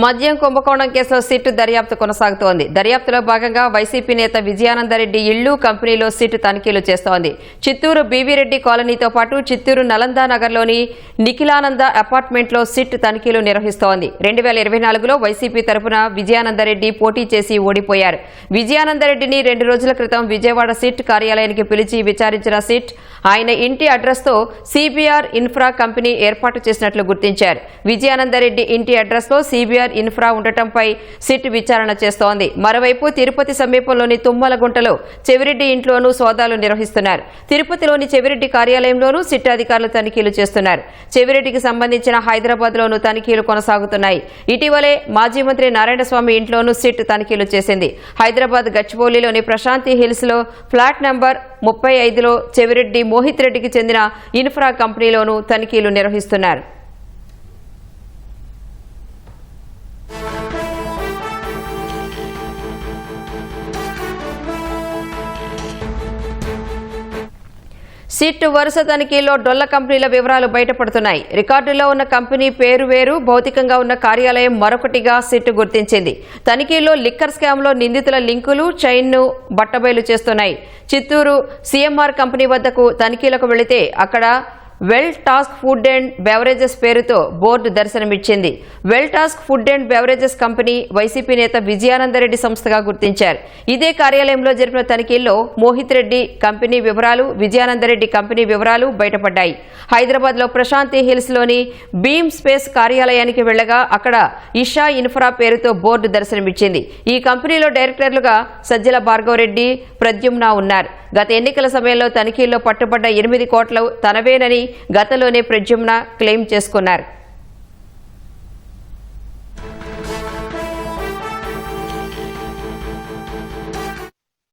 మద్యం కుంభకోణం కేసులో సిట్ దర్యాప్తు కొనసాగుతోంది. దర్యాప్తులో భాగంగా వైసీపీ నేత విజయానందరెడ్డి ఇళ్ళు కంపెనీలో సిట్ తనిఖీలు చేస్తోంది. చిత్తూరు బీవీరెడ్డి కాలనీతో పాటు చిత్తూరు నలందా నగర్లోని నిఖిలానంద అపార్ట్మెంట్లో సిట్ తనిఖీలు నిర్వహిస్తోంది. రెండు వేల ఇరవై నాలుగులో వైసీపీ తరపున విజయానందరెడ్డి పోటీ చేసి ఓడిపోయారు. విజయానందరెడ్డిని రెండు రోజుల క్రితం విజయవాడ సిట్ కార్యాలయానికి పిలిచి విచారించిన సిట్ ఆయన ఇంటి అడ్రస్తో సిబిఆర్ ఇన్ఫ్రా కంపెనీ ఏర్పాటు చేసినట్లు గుర్తించారు. విజయానందరెడ్డి ఇంటి అడ్రస్లో సిబిఆర్ ఇన్ఫ్రా ఉండటంపై సిట్ విచారణ చేస్తోంది. మరోవైపు తిరుపతి సమీపంలోని తుమ్మలగుంటలో చెవిరెడ్డి ఇంట్లోనూ సోదాలు నిర్వహిస్తున్నారు. తిరుపతిలోని చెవిరెడ్డి కార్యాలయంలోనూ సిట్ అధికారులు తనిఖీలు చేస్తున్నారు. చెవిరెడ్డికి సంబంధించిన హైదరాబాద్లోనూ తనిఖీలు కొనసాగుతున్నాయి. ఇటీవలే మాజీ మంత్రి నారాయణస్వామి ఇంట్లోనూ సిట్ తనిఖీలు చేసింది. హైదరాబాద్ గచ్చిబౌలిలోని ప్రశాంతి హిల్స్లో ఫ్లాట్ నంబర్ ముప్పై ఐదులో చెవిరెడ్డి మోహిత్ రెడ్డికి చెందిన ఇన్ఫ్రా కంపెనీలోనూ తనిఖీలు నిర్వహిస్తున్నారు. సిట్ వరుస తనిఖీలో డొల్ల కంపెనీల వివరాలు బయటపడుతున్నాయి. రికార్డులో ఉన్న కంపెనీ పేరు వేరు భౌతికంగా ఉన్న కార్యాలయం మరొకటిగా సిట్ గుర్తించింది. తనిఖీలో లిక్కర్ స్కామ్లో నిందితుల లింకులు చైన్ను బట్టబయలు చేస్తున్నాయి. చిత్తూరు సీఎంఆర్ కంపెనీ వద్దకు తనిఖీలకు వెళితే అక్కడ well task food and beverages పేరుతో board దర్శనమిచ్చింది. Well task food and beverages company YCP నేత విజయానందరెడ్డి సంస్థగా గుర్తించారు. ఇదే కార్యాలయంలో జరిపిన తనిఖీల్లో మోహిత్ రెడ్డి కంపెనీ వివరాలు విజయానందరెడ్డి కంపెనీ వివరాలు బయటపడ్డాయి. హైదరాబాద్లో ప్రశాంతి హిల్స్లోని బీమ్ స్పేస్ కార్యాలయానికి వెళ్ళగా అక్కడ ఇషా ఇన్ఫ్రా పేరుతో బోర్డు దర్శనమిచ్చింది. ఈ కంపెనీలో డైరెక్టర్లుగా సజ్జల భార్గవరెడ్డి ప్రద్యుమ్న ఉన్నారు. గత ఎన్నికల సమయంలో తనిఖీల్లో పట్టుబడ్డ ఎనిమిది కోట్లు తనవేనని గతంలోనే ప్రజుమ్న క్లెయిమ్ చేసుకున్నారు.